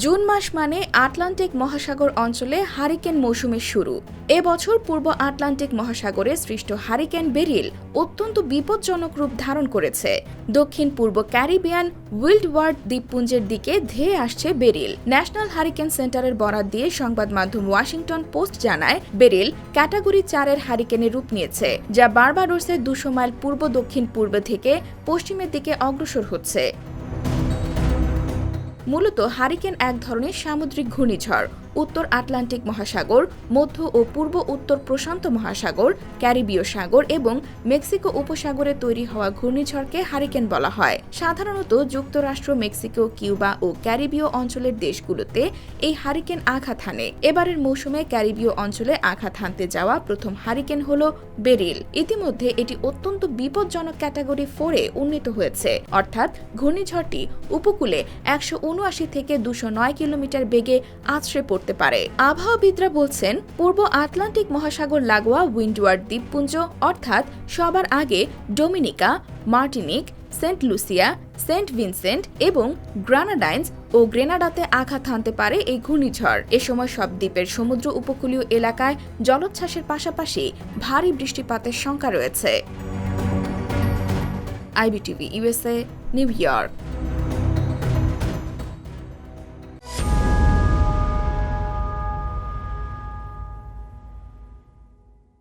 June মাস মানে Atlantic মহাসাগর অঞ্চলে হারিকেন মৌসুমের শুরু। এবছর পূর্ব আটলান্টিক মহাসাগরে সৃষ্ট হারিকেন বেরিল অত্যন্ত বিপজ্জনক রূপ ধারণ করেছে। দক্ষিণ পূর্ব ক্যারিবিয়ান উইল্ড ওয়ার্ড দ্বীপপুঞ্জের দিকে ধেয়ে আসছে বেরিল। ন্যাশনাল হারিকেন সেন্টারের বরাত দিয়ে সংবাদ মাধ্যম ওয়াশিংটন পোস্ট জানায়, বেরিল ক্যাটাগরি চারের হারিকেনের রূপ নিয়েছে, যা বারবাডোসের দুশো মাইল পূর্ব দক্ষিণ পূর্ব থেকে পশ্চিমের দিকে অগ্রসর হচ্ছে। মূলত হারিকেন এক ধরনের সামুদ্রিক ঘূর্ণিঝড়, উত্তর আটলান্টিক মহাসাগর, মধ্য ও পূর্ব উত্তর প্রশান্ত মহাসাগর, ক্যারিবীয় সাগর এবং মেক্সিকো উপসাগরে তৈরি হওয়া ঘূর্ণিঝড়কে হারিকেন বলা হয়। সাধারণত যুক্তরাষ্ট্র, মেক্সিকো, কিউবা ও ক্যারিবীয় অঞ্চলের দেশগুলোতে এই হারিকেন আঘাত হানে। এবারের মৌসুমে ক্যারিবীয় অঞ্চলে আঘাত হানতে যাওয়া প্রথম হারিকেন হল বেরিল। ইতিমধ্যে এটি অত্যন্ত বিপজ্জনক ক্যাটাগরি ফোরে উন্নীত হয়েছে। অর্থাৎ ঘূর্ণিঝড়টি উপকূলে একশো উনআশি থেকে দুশো নয় কিলোমিটার বেগে আছড়ে পড়তে পারে। আবহাওয়াবিদরা বলছেন, পূর্ব আটলান্টিক মহাসাগর লাগোয়া উইন্ডওয়ার্ড দ্বীপপুঞ্জ, অর্থাৎ সবার আগে Dominica, Martinique, Saint Lucia, Saint Vincent এবং গ্রানাডাইন্স ও গ্রেনাডাতে আঘাত হানতে পারে এই ঘূর্ণিঝড়। এ সময় সব দ্বীপের সমুদ্র উপকূলীয় এলাকায় জলোচ্ছ্বাসের পাশাপাশি ভারী বৃষ্টিপাতের শঙ্কা রয়েছে। IBTV USA New York.